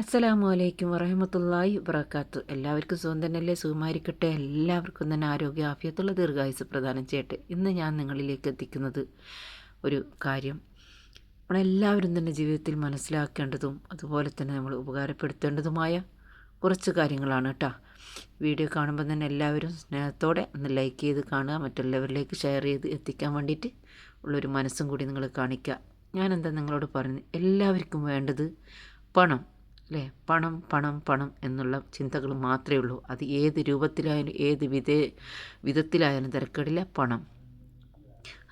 അസ്സലാമു അലൈക്കും വറഹമത്തല്ലായി വബർക്കാത്തു എല്ലാവർക്കും സുഖം തന്നെയല്ലേ? സുഖമായിരിക്കട്ടെ? എല്ലാവർക്കും തന്നെ ആരോഗ്യ ആഫിയത്തുള്ള ദീർഘായുസ് പ്രദാനം ചെയ്യട്ടെ. ഇന്ന് ഞാൻ നിങ്ങളിലേക്ക് എത്തിക്കുന്നത് ഒരു കാര്യം നമ്മളെല്ലാവരും തന്നെ ജീവിതത്തിൽ മനസ്സിലാക്കേണ്ടതും അതുപോലെ തന്നെ നമ്മൾ ഉപകാരപ്പെടുത്തേണ്ടതുമായ കുറച്ച് കാര്യങ്ങളാണ് കേട്ടോ. വീഡിയോ കാണുമ്പോൾ തന്നെ എല്ലാവരും സ്നേഹത്തോടെ ഒന്ന് ലൈക്ക് ചെയ്ത് കാണുക മറ്റുള്ളവരിലേക്ക് ഷെയർ ചെയ്ത് എത്തിക്കാൻ വേണ്ടിയിട്ട് ഉള്ളൊരു മനസ്സും കൂടി നിങ്ങൾ കാണിക്കുക. ഞാനെന്താ നിങ്ങളോട് പറയുന്നത്? എല്ലാവർക്കും വേണ്ടത് പണം. അല്ലേ പണം പണം പണം എന്നുള്ള ചിന്തകൾ മാത്രമേ ഉള്ളൂ. അത് ഏത് രൂപത്തിലായാലും ഏത് വിധേ വിധത്തിലായാലും തിരക്കടില്ല. പണം.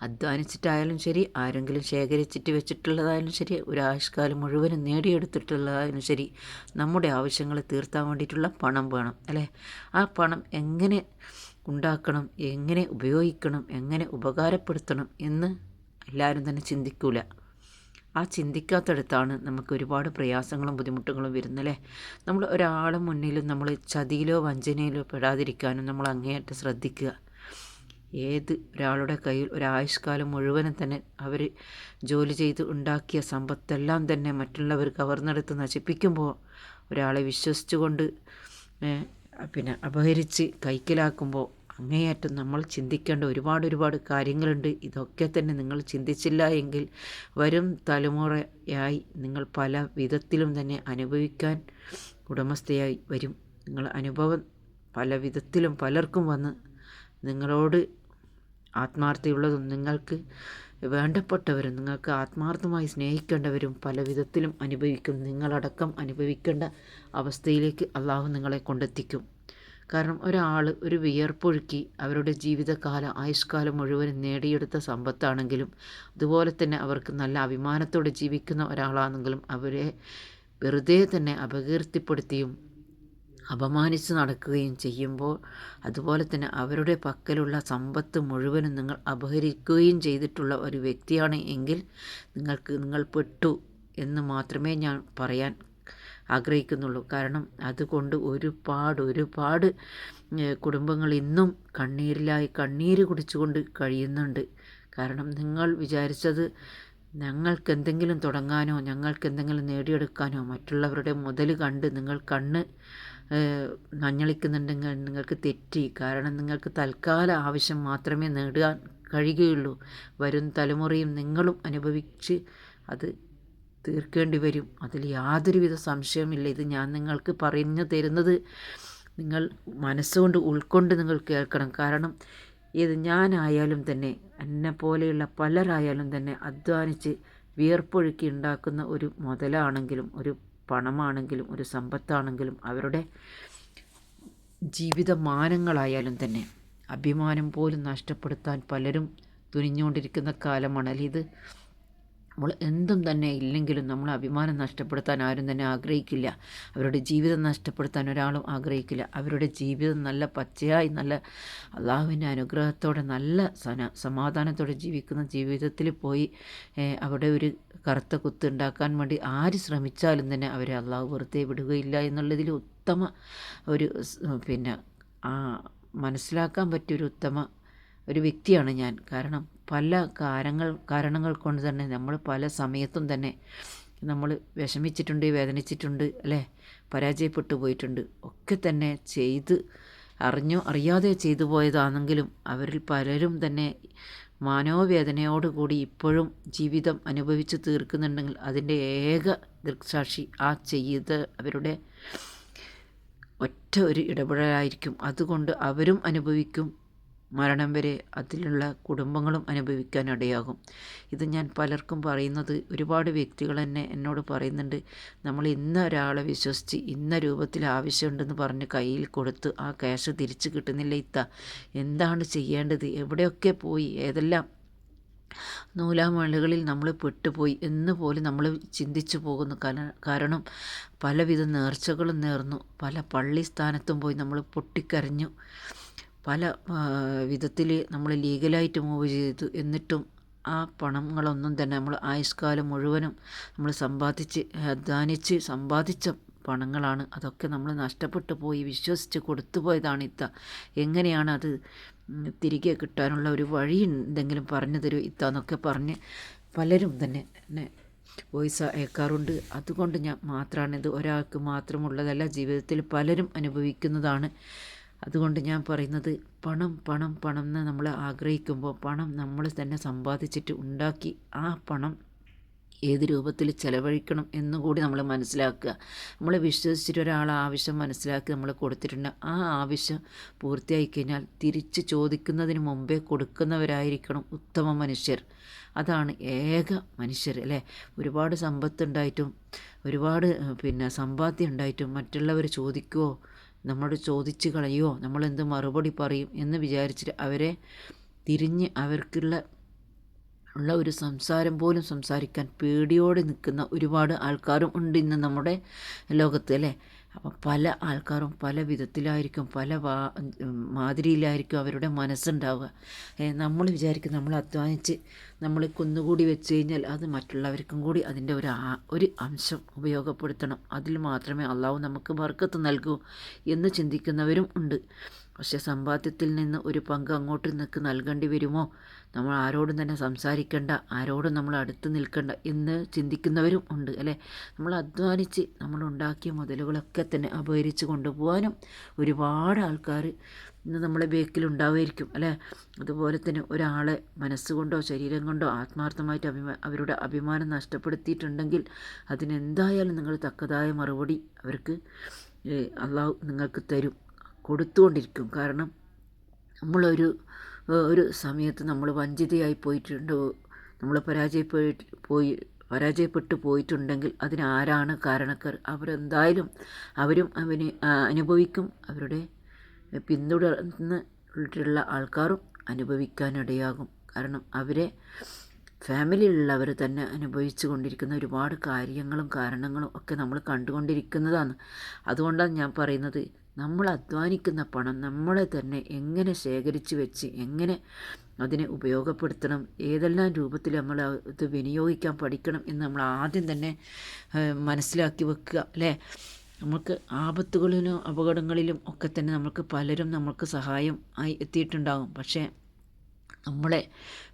അധ്വാനിച്ചിട്ടായാലും ശരി ആരെങ്കിലും ശേഖരിച്ചിട്ട് വെച്ചിട്ടുള്ളതായാലും ശരി ഒരു ആയുഷ്കാലം മുഴുവനും നേടിയെടുത്തിട്ടുള്ളതായാലും ശരി നമ്മുടെ ആവശ്യങ്ങളെ തീർത്താൻ വേണ്ടിയിട്ടുള്ള പണം വേണം അല്ലേ? ആ പണം എങ്ങനെ ഉണ്ടാക്കണം എങ്ങനെ ഉപയോഗിക്കണം എങ്ങനെ ഉപകാരപ്പെടുത്തണം എന്ന് എല്ലാവരും തന്നെ ചിന്തിക്കൂല. ആ ചിന്തിക്കാത്തടത്താണ് നമുക്ക് ഒരുപാട് പ്രയാസങ്ങളും ബുദ്ധിമുട്ടുകളും വരുന്നല്ലേ? നമ്മൾ ഒരാളെ മുന്നിലും നമ്മൾ ചതിയിലോ വഞ്ചനയിലോ പെടാതിരിക്കാനും നമ്മൾ അങ്ങേയറ്റം ശ്രദ്ധിക്കുക. ഏത് ഒരാളുടെ കയ്യിൽ ഒരായുഷ്കാലം മുഴുവനും തന്നെ അവർ ജോലി ചെയ്ത് ഉണ്ടാക്കിയ സമ്പത്തെല്ലാം തന്നെ മറ്റുള്ളവർ കവർന്നെടുത്ത് നശിപ്പിക്കുമ്പോൾ ഒരാളെ വിശ്വസിച്ചുകൊണ്ട് പിന്നെ അപഹരിച്ച് കൈക്കലാക്കുമ്പോൾ അങ്ങേയറ്റം നമ്മൾ ചിന്തിക്കേണ്ട ഒരുപാട് ഒരുപാട് കാര്യങ്ങളുണ്ട്. ഇതൊക്കെ തന്നെ നിങ്ങൾ ചിന്തിച്ചില്ല എങ്കിൽ വരും തലമുറയായി നിങ്ങൾ പല വിധത്തിലും തന്നെ അനുഭവിക്കാൻ ഉടമസ്ഥയായി വരും. നിങ്ങൾ അനുഭവം പല വിധത്തിലും പലർക്കും വന്ന് നിങ്ങളോട് ആത്മാർത്ഥതയുള്ളതും നിങ്ങൾക്ക് വേണ്ടപ്പെട്ടവരും നിങ്ങൾക്ക് ആത്മാർത്ഥമായി സ്നേഹിക്കേണ്ടവരും പല വിധത്തിലും അനുഭവിക്കും. നിങ്ങളടക്കം അനുഭവിക്കേണ്ട അവസ്ഥയിലേക്ക് അള്ളാഹു നിങ്ങളെ കൊണ്ടെത്തിക്കും. കാരണം ഒരാൾ ഒരു വിയർപ്പൊഴുക്കി അവരുടെ ജീവിതകാല ആയുഷ്കാലം മുഴുവൻ നേടിയെടുത്ത സമ്പത്താണെങ്കിലും അതുപോലെ തന്നെ അവർക്ക് നല്ല അഭിമാനത്തോടെ ജീവിക്കുന്ന ഒരാളാണെങ്കിലും അവരെ വെറുതെ തന്നെ അപകീർത്തിപ്പെടുത്തിയും അപമാനിച്ച് നടക്കുകയും ചെയ്യുമ്പോൾ അതുപോലെ തന്നെ അവരുടെ പക്കലുള്ള സമ്പത്ത് മുഴുവനും നിങ്ങൾ അപഹരിക്കുകയും ചെയ്തിട്ടുള്ള ഒരു വ്യക്തിയാണ് എങ്കിൽ നിങ്ങൾക്ക് നിങ്ങൾ പെട്ടു എന്ന് മാത്രമേ ഞാൻ പറയാൻ ആഗ്രഹിക്കുന്നുള്ളൂ. കാരണം അതുകൊണ്ട് ഒരുപാട് ഒരുപാട് കുടുംബങ്ങൾ ഇന്നും കണ്ണീരിലായി കണ്ണീര് കുടിച്ചുകൊണ്ട് കഴിയുന്നുണ്ട്. കാരണം നിങ്ങൾ വിചാരിച്ചത് ഞങ്ങൾക്ക് എന്തെങ്കിലും തുടങ്ങാനോ ഞങ്ങൾക്ക് എന്തെങ്കിലും നേടിയെടുക്കാനോ മറ്റുള്ളവരുടെ മുതൽ കണ്ട് നിങ്ങൾ കണ്ണ് നഞ്ഞളിക്കുന്നുണ്ടെങ്കിൽ നിങ്ങൾക്ക് തെറ്റി. കാരണം നിങ്ങൾക്ക് തൽക്കാല ആവശ്യം മാത്രമേ നേടാൻ കഴിയുകയുള്ളൂ. വരും തലമുറയും നിങ്ങളും അനുഭവിച്ച് അത് തീർക്കേണ്ടി വരും. അതിൽ യാതൊരുവിധ സംശയമില്ല ഇത് ഞാൻ നിങ്ങൾക്ക് പറഞ്ഞു തരുന്നത് നിങ്ങൾ മനസ്സുകൊണ്ട് ഉൾക്കൊണ്ട് നിങ്ങൾ കേൾക്കണം. കാരണം ഇത് ഞാനായാലും തന്നെ എന്നെ പോലെയുള്ള പലരായാലും തന്നെ അധ്വാനിച്ച് വിയർപ്പൊഴുക്കി ഉണ്ടാക്കുന്ന ഒരു മുതലാണെങ്കിലും ഒരു പണമാണെങ്കിലും ഒരു സമ്പത്താണെങ്കിലും അവരുടെ ജീവിത ജീവിതമാനങ്ങളായാലും തന്നെ അഭിമാനം പോലും നഷ്ടപ്പെടുത്താൻ പലരും തുനിഞ്ഞുകൊണ്ടിരിക്കുന്ന കാലമാണ്. അല്ലെങ്കിൽ ഇത് നമ്മൾ എന്തും തന്നെ ഇല്ലെങ്കിലും നമ്മൾ അഭിമാനം നഷ്ടപ്പെടുത്താൻ ആരും തന്നെ ആഗ്രഹിക്കില്ല. അവരുടെ ജീവിതം നഷ്ടപ്പെടുത്താൻ ഒരാളും ആഗ്രഹിക്കില്ല. അവരുടെ ജീവിതം നല്ല പച്ചയായി നല്ല അള്ളാഹുവിന്റെ അനുഗ്രഹത്തോടെ നല്ല സന സമാധാനത്തോടെ ജീവിക്കുന്ന ജീവിതത്തിൽ പോയി അവിടെ ഒരു കറുത്ത കുത്ത് ഉണ്ടാക്കാൻ വേണ്ടി ആര് ശ്രമിച്ചാലും തന്നെ അവരെ അള്ളാഹു വെറുതെ വിടുകയില്ല എന്നുള്ളതിൽ ഉത്തമ ഒരു പിന്നെ മനസ്സിലാക്കാൻ പറ്റിയൊരു ഉത്തമ ഒരു വ്യക്തിയാണ് ഞാൻ. കാരണം പല കാരണങ്ങൾ കാരണങ്ങൾ കൊണ്ട് തന്നെ നമ്മൾ പല സമയത്തും തന്നെ നമ്മൾ വിഷമിച്ചിട്ടുണ്ട് വേദനിച്ചിട്ടുണ്ട് അല്ലേ? പരാജയപ്പെട്ടു പോയിട്ടുണ്ട്. ഒക്കെ തന്നെ ചെയ്ത് അറിഞ്ഞോ അറിയാതെ ചെയ്തു പോയതാണെങ്കിലും അവരിൽ പലരും തന്നെ മാനോവേദനയോടുകൂടി ഇപ്പോഴും ജീവിതം അനുഭവിച്ച് തീർക്കുന്നുണ്ടെങ്കിൽ അതിന്റെ ഏക ദൃക്സാക്ഷി ആ ചെയ്ത് അവരുടെ ഒറ്റ ഒരു ഇടപെടലായിരിക്കും. അതുകൊണ്ട് അവരും അനുഭവിക്കും. മരണം വരെ അതിലുള്ള കുടുംബങ്ങളും അനുഭവിക്കാൻ ഇടയാകും. ഇത് ഞാൻ പലർക്കും പറയുന്നത് ഒരുപാട് വ്യക്തികൾ തന്നെ എന്നോട് പറയുന്നുണ്ട് നമ്മൾ ഇന്ന ഒരാളെ വിശ്വസിച്ച് ഇന്ന രൂപത്തിൽ ആവശ്യമുണ്ടെന്ന് പറഞ്ഞ് കയ്യിൽ കൊടുത്ത് ആ ക്യാഷ് തിരിച്ചു കിട്ടുന്നില്ല ഇത്ത. എന്താണ് ചെയ്യേണ്ടത്? എവിടെയൊക്കെ പോയി? ഏതെല്ലാം നൂലാമലകളിൽ നമ്മൾ പെട്ടുപോയി എന്ന് പോലും നമ്മൾ ചിന്തിച്ചു പോകുന്നു. കാരണം പലവിധ നേർച്ചകളും നേർന്നു. പല പള്ളി സ്ഥാനത്തും പോയി നമ്മൾ പൊട്ടിക്കരഞ്ഞു. പല വിധത്തിൽ നമ്മൾ ലീഗലായിട്ട് മൂവ് ചെയ്തു. എന്നിട്ടും ആ പണങ്ങളൊന്നും തന്നെ നമ്മൾ ആയുഷ്കാലം മുഴുവനും നമ്മൾ സമ്പാദിച്ച് അധ്വാനിച്ച് സമ്പാദിച്ച പണങ്ങളാണ്. അതൊക്കെ നമ്മൾ നഷ്ടപ്പെട്ടു പോയി വിശ്വസിച്ച് കൊടുത്തു പോയതാണ് ഇത്ത. എങ്ങനെയാണ് അത് തിരികെ കിട്ടാനുള്ള ഒരു വഴി എന്തെങ്കിലും പറഞ്ഞു തരൂ ഇത്ത എന്നൊക്കെ പറഞ്ഞ് പലരും തന്നെ എന്നെ വോയിസ് അയക്കാറുണ്ട്. അതുകൊണ്ട് ഞാൻ മാത്രമാണിത് ഒരാൾക്ക് മാത്രമുള്ളതല്ല ജീവിതത്തിൽ പലരും അനുഭവിക്കുന്നതാണ്. അതുകൊണ്ട് ഞാൻ പറയുന്നത് പണം പണം പണം എന്ന് നമ്മൾ ആഗ്രഹിക്കുമ്പോൾ പണം നമ്മൾ തന്നെ സമ്പാദിച്ചിട്ട് ഉണ്ടാക്കി ആ പണം ഏത് രൂപത്തിൽ ചിലവഴിക്കണം എന്നുകൂടി നമ്മൾ മനസ്സിലാക്കുക. നമ്മൾ വിശ്വസിച്ചിട്ട് ഒരാൾ ആവശ്യം മനസ്സിലാക്കി നമ്മൾ കൊടുത്തിട്ടുണ്ട്. ആ ആവശ്യം പൂർത്തിയായി കഴിഞ്ഞാൽ തിരിച്ച് ചോദിക്കുന്നതിന് മുമ്പേ കൊടുക്കുന്നവരായിരിക്കണം ഉത്തമ മനുഷ്യർ. അതാണ് ഏക മനുഷ്യർ അല്ലേ? ഒരുപാട് സമ്പത്തുണ്ടായിട്ടും ഒരുപാട് പിന്നെ സമ്പാദ്യം ഉണ്ടായിട്ടും മറ്റുള്ളവർ ചോദിക്കുമോ നമ്മളോട് ചോദിച്ച് കളയുമോ നമ്മളെന്ത് മറുപടി പറയും എന്ന് വിചാരിച്ചിട്ട് അവരെ തിരിഞ്ഞ് അവർക്കുള്ള ഉള്ള ഒരു സംസാരം പോലും സംസാരിക്കാൻ പേടിയോടെ നിൽക്കുന്ന ഒരുപാട് ആൾക്കാരും ഉണ്ട് ഇന്ന് നമ്മുടെ ലോകത്ത് അല്ലേ? അപ്പം പല ആൾക്കാരും പല വിധത്തിലായിരിക്കും പല മാതിരിയിലായിരിക്കും അവരുടെ മനസ്സുണ്ടാവുക. നമ്മൾ വിചാരിക്കും നമ്മൾ അധ്വാനിച്ച് നമ്മൾ കുന്നുകൂടി വെച്ച് കഴിഞ്ഞാൽ അത് മറ്റുള്ളവർക്കും കൂടി അതിന്റെ ഒരു ഒരു അംശം ഉപയോഗപ്പെടുത്തണം. അതിൽ മാത്രമേ അള്ളാഹു നമുക്ക് ബർക്കത്ത് നൽകൂ എന്ന് ചിന്തിക്കുന്നവരും ഉണ്ട്. പക്ഷേ സമ്പാദ്യത്തിൽ നിന്ന് ഒരു പങ്ക് അങ്ങോട്ട് നിൽക്ക് നൽകേണ്ടി വരുമോ? നമ്മൾ ആരോടും തന്നെ സംസാരിക്കേണ്ട ആരോടും നമ്മൾ അടുത്ത് നിൽക്കേണ്ട എന്ന് ചിന്തിക്കുന്നവരും ഉണ്ട് അല്ലേ? നമ്മൾ അധ്വാനിച്ച് നമ്മൾ ഉണ്ടാക്കിയ മുതലുകളൊക്കെ തന്നെ അപഹരിച്ച് കൊണ്ടുപോകാനും ഒരുപാട് ആൾക്കാർ ഇന്ന് നമ്മളെ ബേക്കിൽ ഉണ്ടാവുമായിരിക്കും അല്ലേ? അതുപോലെ തന്നെ ഒരാളെ മനസ്സുകൊണ്ടോ ശരീരം കൊണ്ടോ ആത്മാർത്ഥമായിട്ട് അഭിമാ അവരുടെ അഭിമാനം നഷ്ടപ്പെടുത്തിയിട്ടുണ്ടെങ്കിൽ അതിനെന്തായാലും നിങ്ങൾ തക്കതായ മറുപടി അവർക്ക് അള്ളാഹു നിങ്ങൾക്ക് തരും. കൊടുത്തുകൊണ്ടിരിക്കും. കാരണം നമ്മളൊരു ഒരു സമയത്ത് നമ്മൾ വഞ്ചിതയായി പോയിട്ടുണ്ട്. നമ്മൾ പരാജയപ്പെട്ട് പോയി പരാജയപ്പെട്ടു പോയിട്ടുണ്ടെങ്കിൽ അതിനാരാണ് കാരണക്കാർ? അവരെന്തായാലും അവരും അവന് അനുഭവിക്കും. അവരുടെ പിന്തുടർന്നിട്ടുള്ള ആൾക്കാരും അനുഭവിക്കാനിടയാകും. കാരണം അവരെ ഫാമിലിയിലുള്ളവർ തന്നെ അനുഭവിച്ചു കൊണ്ടിരിക്കുന്ന ഒരുപാട് കാര്യങ്ങളും കാരണങ്ങളും ഒക്കെ നമ്മൾ കണ്ടുകൊണ്ടിരിക്കുന്നതാണ്. അതുകൊണ്ടാണ് ഞാൻ പറയുന്നത് നമ്മൾ അധ്വാനിക്കുന്ന പണം നമ്മളെ തന്നെ എങ്ങനെ ശേഖരിച്ച് വെച്ച് എങ്ങനെ അതിനെ ഉപയോഗപ്പെടുത്തണം ഏതെല്ലാം രൂപത്തിൽ നമ്മൾ അത് വിനിയോഗിക്കാൻ പഠിക്കണം എന്ന് നമ്മൾ ആദ്യം തന്നെ മനസ്സിലാക്കി വെക്കുക അല്ലേ? നമുക്ക് ആപത്തുകളിലും അപകടങ്ങളിലും ഒക്കെ തന്നെ നമുക്ക് പലരും നമുക്ക് സഹായം ആയി എത്തിയിട്ടുണ്ടാകും. പക്ഷേ നമ്മളെ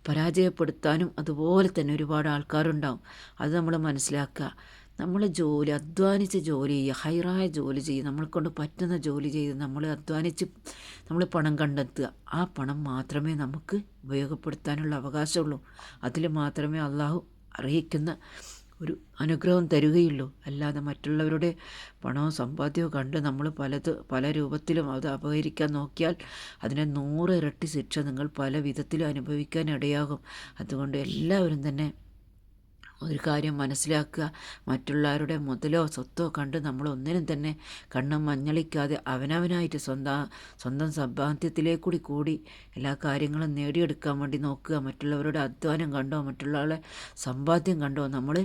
പരാജയപ്പെടുത്താനും അതുപോലെ തന്നെ ഒരുപാട് ആൾക്കാരുണ്ടാവും അത് നമ്മൾ മനസ്സിലാക്കുക. നമ്മൾ ജോലി അധ്വാനിച്ച് ജോലി ചെയ്യുക ഹൈറായ ജോലി ചെയ്യുക നമ്മളെ കൊണ്ട് പറ്റുന്ന ജോലി ചെയ്ത് നമ്മൾ അധ്വാനിച്ച് നമ്മൾ പണം കണ്ടെത്തുക. ആ പണം മാത്രമേ നമുക്ക് ഉപയോഗപ്പെടുത്താനുള്ള അവകാശമുള്ളൂ. അതിൽ മാത്രമേ അള്ളാഹു അറിയിക്കുന്ന ഒരു അനുഗ്രഹം തരുകയുള്ളൂ. അല്ലാതെ മറ്റുള്ളവരുടെ പണവും സമ്പാദ്യവും കണ്ട് നമ്മൾ പലത് പല രൂപത്തിലും അത് അപഹരിക്കാൻ നോക്കിയാൽ അതിനെ നൂറ് ഇരട്ടി ശിക്ഷ നിങ്ങൾ പല വിധത്തിലും അനുഭവിക്കാൻ ഇടയാകും. അതുകൊണ്ട് എല്ലാവരും തന്നെ ഒരു കാര്യം മനസ്സിലാക്കുക. മറ്റുള്ളവരുടെ മുതലോ സ്വത്തോ കണ്ട് നമ്മൾ ഒന്നിനും തന്നെ കണ്ണും മഞ്ഞളിക്കാതെ അവനവനായിട്ട് സ്വന്തം സ്വന്തം സമ്പാദ്യത്തിലേക്കൂടി കൂടി എല്ലാ കാര്യങ്ങളും നേടിയെടുക്കാൻ വേണ്ടി നോക്കുക. മറ്റുള്ളവരുടെ അധ്വാനം കണ്ടോ മറ്റുള്ളവരുടെ സമ്പാദ്യം കണ്ടോ നമ്മൾ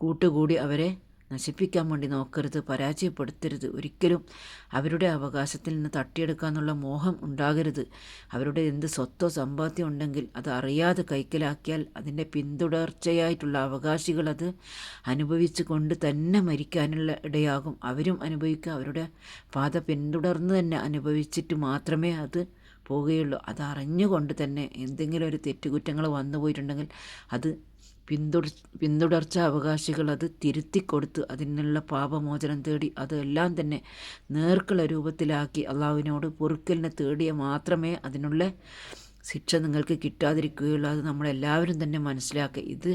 കൂട്ടുകൂടി അവരെ നശിപ്പിക്കാൻ വേണ്ടി നോക്കരുത് പരാജയപ്പെടുത്തരുത്. ഒരിക്കലും അവരുടെ അവകാശത്തിൽ നിന്ന് തട്ടിയെടുക്കാനുള്ള മോഹം ഉണ്ടാകരുത്. അവരുടെ എന്ത് സ്വത്തോ സമ്പാദ്യം ഉണ്ടെങ്കിൽ അത് അറിയാതെ കൈക്കലാക്കിയാൽ അതിന്റെ പിന്തുടർച്ചയായിട്ടുള്ള അവകാശികൾ അത് അനുഭവിച്ചു കൊണ്ട് തന്നെ മരിക്കാനുള്ള ഇടയാകും. അവരും അനുഭവിക്കുക അവരുടെ പാത പിന്തുടർന്ന് തന്നെ അനുഭവിച്ചിട്ട് മാത്രമേ അത് പോവുകയുള്ളൂ. അതറിഞ്ഞുകൊണ്ട് തന്നെ എന്തെങ്കിലും ഒരു തെറ്റുകുറ്റങ്ങൾ വന്നു പോയിട്ടുണ്ടെങ്കിൽ അത് പിന്തുടർ പിന്തുടർച്ച അവകാശികൾ അത് തിരുത്തി കൊടുത്ത് അതിനുള്ള പാപമോചനം തേടി അതെല്ലാം തന്നെ നേർക്കുള്ള രൂപത്തിലാക്കി അള്ളാഹുവിനോട് പൊറുക്കലിനെ തേടിയ മാത്രമേ അതിനുള്ള ശിക്ഷ നിങ്ങൾക്ക് കിട്ടാതിരിക്കുകയുള്ളൂ. അത് നമ്മളെല്ലാവരും തന്നെ മനസ്സിലാക്കുക. ഇത്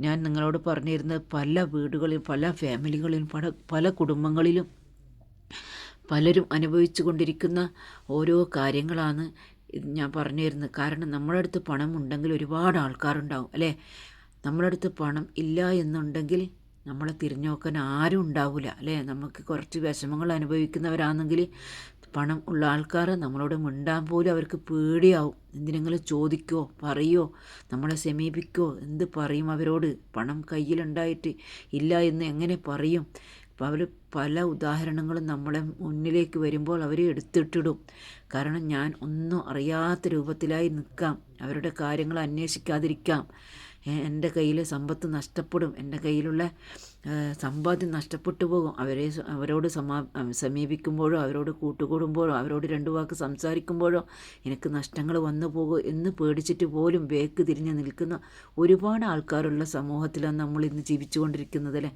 ഞാൻ നിങ്ങളോട് പറഞ്ഞിരുന്നത് പല വീടുകളിലും പല ഫാമിലികളിലും പല പല കുടുംബങ്ങളിലും പലരും അനുഭവിച്ചു കൊണ്ടിരിക്കുന്ന ഓരോ കാര്യങ്ങളാണ് ഞാൻ പറഞ്ഞു തരുന്നത് കാരണം നമ്മുടെ അടുത്ത് പണം ഉണ്ടെങ്കിൽ ഒരുപാട് ആൾക്കാരുണ്ടാവും അല്ലേ? നമ്മുടെ അടുത്ത് പണം ഇല്ല എന്നുണ്ടെങ്കിൽ നമ്മളെ തിരിഞ്ഞു നോക്കാൻ ആരും ഉണ്ടാവില്ല അല്ലേ? നമുക്ക് കുറച്ച് വിഷമങ്ങൾ അനുഭവിക്കുന്നവരാണെങ്കിൽ പണം ഉള്ള ആൾക്കാർ നമ്മളോട് മിണ്ടാൻ പോലും അവർക്ക് പേടിയാവും. എന്തിനെങ്കിലും ചോദിക്കോ പറയോ നമ്മളെ സമീപിക്കോ എന്ത് പറയും അവരോട്? പണം കയ്യിലുണ്ടായിട്ട് ഇല്ല എന്ന് എങ്ങനെ പറയും? അപ്പോൾ അവർ പല ഉദാഹരണങ്ങളും നമ്മളെ മുന്നിലേക്ക് വരുമ്പോൾ അവർ എടുത്തിട്ടിടും. കാരണം ഞാൻ ഒന്നും അറിയാത്ത രൂപത്തിലായി നിൽക്കാം. അവരുടെ കാര്യങ്ങൾ അന്വേഷിക്കാതിരിക്കാം. എന്റെ കയ്യിൽ സമ്പത്ത് നഷ്ടപ്പെടും. എന്റെ കയ്യിലുള്ള സമ്പാദ്യം നഷ്ടപ്പെട്ടു പോകും. അവരെ അവരോട് സമാ സമീപിക്കുമ്പോഴോ അവരോട് കൂട്ടുകൂടുമ്പോഴോ അവരോട് രണ്ടു വാക്ക് സംസാരിക്കുമ്പോഴോ എനിക്ക് നഷ്ടങ്ങൾ വന്നു പോകും എന്ന് പേടിച്ചിട്ട് പോലും ബേക്ക് തിരിഞ്ഞ് നിൽക്കുന്ന ഒരുപാട് ആൾക്കാരുള്ള സമൂഹത്തിലാണ് നമ്മൾ ഇന്ന് ജീവിച്ചുകൊണ്ടിരിക്കുന്നത് അല്ലേ?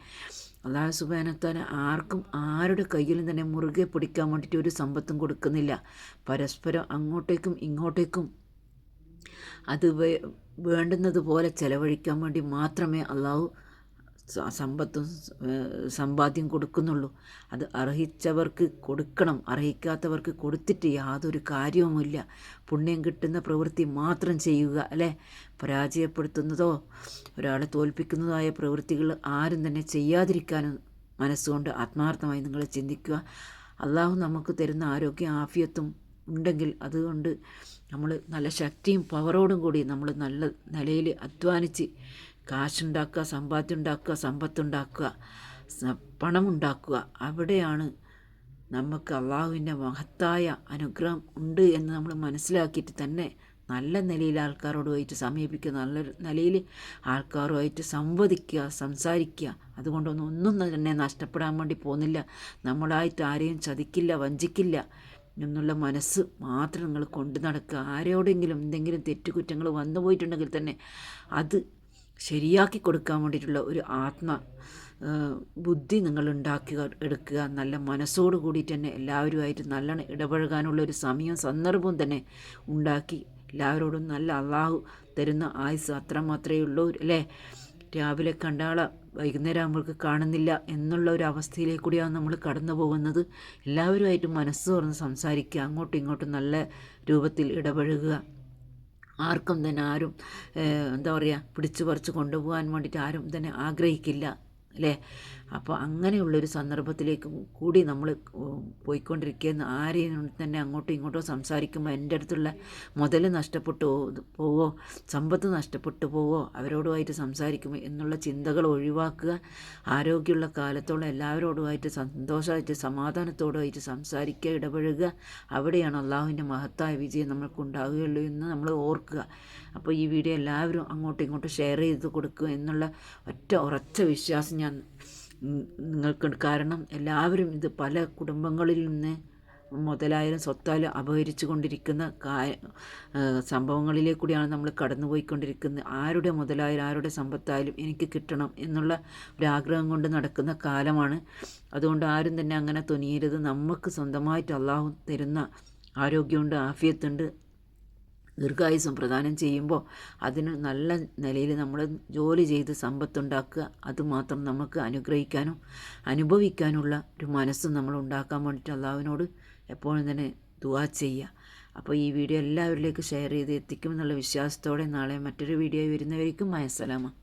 അള്ളാഹു സുബാനത്താൻ ആർക്കും ആരുടെ കയ്യിലും തന്നെ മുറുകെ പിടിക്കാൻ വേണ്ടിയിട്ട് ഒരു സമ്പത്തും കൊടുക്കുന്നില്ല. പരസ്പരം അങ്ങോട്ടേക്കും ഇങ്ങോട്ടേക്കും അത് വേണ്ടുന്നതുപോലെ ചെലവഴിക്കാൻ വേണ്ടി മാത്രമേ അള്ളാഹു സമ്പത്തും സമ്പാദ്യം കൊടുക്കുന്നുള്ളൂ. അത് അർഹിച്ചവർക്ക് കൊടുക്കണം. അർഹിക്കാത്തവർക്ക് കൊടുത്തിട്ട് യാതൊരു കാര്യവുമില്ല. പുണ്യം കിട്ടുന്ന പ്രവൃത്തി മാത്രം ചെയ്യുക അല്ലേ? പരാജയപ്പെടുത്തുന്നതോ ഒരാളെ തോൽപ്പിക്കുന്നതായ പ്രവൃത്തികൾ ആരും തന്നെ ചെയ്യാതിരിക്കാനും മനസ്സുകൊണ്ട് ആത്മാർത്ഥമായി നിങ്ങൾ ചിന്തിക്കുക. അള്ളാഹു നമുക്ക് തരുന്ന ആരോഗ്യ ആഫിയത്തും ഉണ്ടെങ്കിൽ അതുകൊണ്ട് നമ്മൾ നല്ല ശക്തിയും പവറോടും കൂടി നമ്മൾ നല്ല നിലയിൽ അധ്വാനിച്ച് കാശുണ്ടാക്കുക സമ്പാദ്യം ഉണ്ടാക്കുക സമ്പത്തുണ്ടാക്കുക പണമുണ്ടാക്കുക. അവിടെയാണ് നമുക്ക് അള്ളാഹുവിന്റെ മഹത്തായ അനുഗ്രഹം ഉണ്ട് എന്ന് നമ്മൾ മനസ്സിലാക്കിയിട്ട് തന്നെ നല്ല നിലയിൽ ആൾക്കാരോടുമായിട്ട് സമീപിക്കുക നല്ല നിലയിൽ ആൾക്കാരുമായിട്ട് സംവദിക്കുക സംസാരിക്കുക. അതുകൊണ്ടൊന്നും ഒന്നും തന്നെ നഷ്ടപ്പെടാൻ വേണ്ടി പോകുന്നില്ല. നമ്മളായിട്ട് ആരെയും ചതിക്കില്ല വഞ്ചിക്കില്ല. എന്നുള്ള മനസ്സ് മാത്രം നിങ്ങൾ കൊണ്ടു നടക്കുക. ആരോടെങ്കിലും എന്തെങ്കിലും തെറ്റുകുറ്റങ്ങൾ വന്നു പോയിട്ടുണ്ടെങ്കിൽ തന്നെ അത് ശരിയാക്കി കൊടുക്കാൻ വേണ്ടിയിട്ടുള്ള ഒരു ആത്മ ബുദ്ധി നിങ്ങൾ ഉണ്ടാക്കുക എടുക്കുക. നല്ല മനസ്സോട് കൂടിയിട്ട് തന്നെ എല്ലാവരുമായിട്ട് നല്ലോണം ഇടപഴകാനുള്ള ഒരു സമയവും സന്ദർഭവും തന്നെ ഉണ്ടാക്കി എല്ലാവരോടും നല്ല അള്ളാഹു തരുന്ന ആയുസ് അത്ര മാത്രമേ ഉള്ളൂ അല്ലേ? രാവിലെ കണ്ടാള വൈകുന്നേരം ആകുമ്പോൾക്ക് കാണുന്നില്ല എന്നുള്ള ഒരു അവസ്ഥയിലേക്ക് കൂടിയാണ് നമ്മൾ കടന്നു പോകുന്നത്. എല്ലാവരുമായിട്ട് മനസ്സ് തുറന്ന് സംസാരിക്കുക അങ്ങോട്ടും ഇങ്ങോട്ടും നല്ല രൂപത്തിൽ ഇടപഴകുക. ആർക്കും തന്നെ ആരും എന്താ പറയുക പിടിച്ചു പറിച്ച് കൊണ്ടുപോകാൻ വേണ്ടിയിട്ട് ആരും തന്നെ ആഗ്രഹിക്കില്ല അല്ലേ? അപ്പോൾ അങ്ങനെയുള്ളൊരു സന്ദർഭത്തിലേക്ക് കൂടി നമ്മൾ പോയിക്കൊണ്ടിരിക്കുകയെന്ന് ആരെയും തന്നെ അങ്ങോട്ടും ഇങ്ങോട്ടും സംസാരിക്കുമ്പോൾ എന്റെ അടുത്തുള്ള മുതൽ നഷ്ടപ്പെട്ടു പോവോ സമ്പത്ത് നഷ്ടപ്പെട്ടു പോവോ അവരോടുമായിട്ട് സംസാരിക്കുമോ എന്നുള്ള ചിന്തകൾ ഒഴിവാക്കുക ആരോഗ്യമുള്ള കാലത്തോളം എല്ലാവരോടുമായിട്ട് സന്തോഷമായിട്ട് സമാധാനത്തോടുമായിട്ട് സംസാരിക്കുക ഇടപഴകുക അവിടെയാണ് അള്ളാഹുവിന്റെ മഹത്തായ വിജയം നമ്മൾക്കുണ്ടാവുകയുള്ളൂ എന്ന് നമ്മൾ ഓർക്കുക. അപ്പോൾ ഈ വീഡിയോ എല്ലാവരും അങ്ങോട്ടും ഇങ്ങോട്ടും ഷെയർ ചെയ്ത് കൊടുക്കുക എന്നുള്ള ഒറ്റ ഉറച്ച വിശ്വാസം ഞാൻ നിങ്ങൾക്ക് കാരണം എല്ലാവരും ഇത് പല കുടുംബങ്ങളിൽ നിന്ന് മുതലായാലും സ്വത്തായാലും അപഹരിച്ചു കൊണ്ടിരിക്കുന്ന സംഭവങ്ങളിലേ കൂടിയാണ് നമ്മൾ കടന്നു പോയിക്കൊണ്ടിരിക്കുന്നത് ആരുടെ മുതലായാലും ആരുടെ സമ്പത്തായാലും എനിക്ക് കിട്ടണം എന്നുള്ള ഒരാഗ്രഹം കൊണ്ട് നടക്കുന്ന കാലമാണ്. അതുകൊണ്ട് ആരും തന്നെ അങ്ങനെ തുനിയരുത്. നമുക്ക് സ്വന്തമായിട്ട് അള്ളാഹു തരുന്ന ആരോഗ്യമുണ്ട് ആഫിയത്തുണ്ട്. ദീർഘായുസം പ്രദാനം ചെയ്യുമ്പോൾ അതിന് നല്ല നിലയിൽ നമ്മൾ ജോലി ചെയ്ത് സമ്പത്തുണ്ടാക്കുക. അതുമാത്രം നമുക്ക് അനുഗ്രഹിക്കാനും അനുഭവിക്കാനുള്ള ഒരു മനസ്സും നമ്മൾ ഉണ്ടാക്കാൻ വേണ്ടിയിട്ട് അള്ളാഹുവിനോട് എപ്പോഴും തന്നെ ദുവാ ചെയ്യുക. അപ്പോൾ ഈ വീഡിയോ എല്ലാവരിലേക്കും ഷെയർ ചെയ്ത് എത്തിക്കുമെന്നുള്ള വിശ്വാസത്തോടെ നാളെ മറ്റൊരു വീഡിയോ വരുന്നവരിക്കും മയസലാമ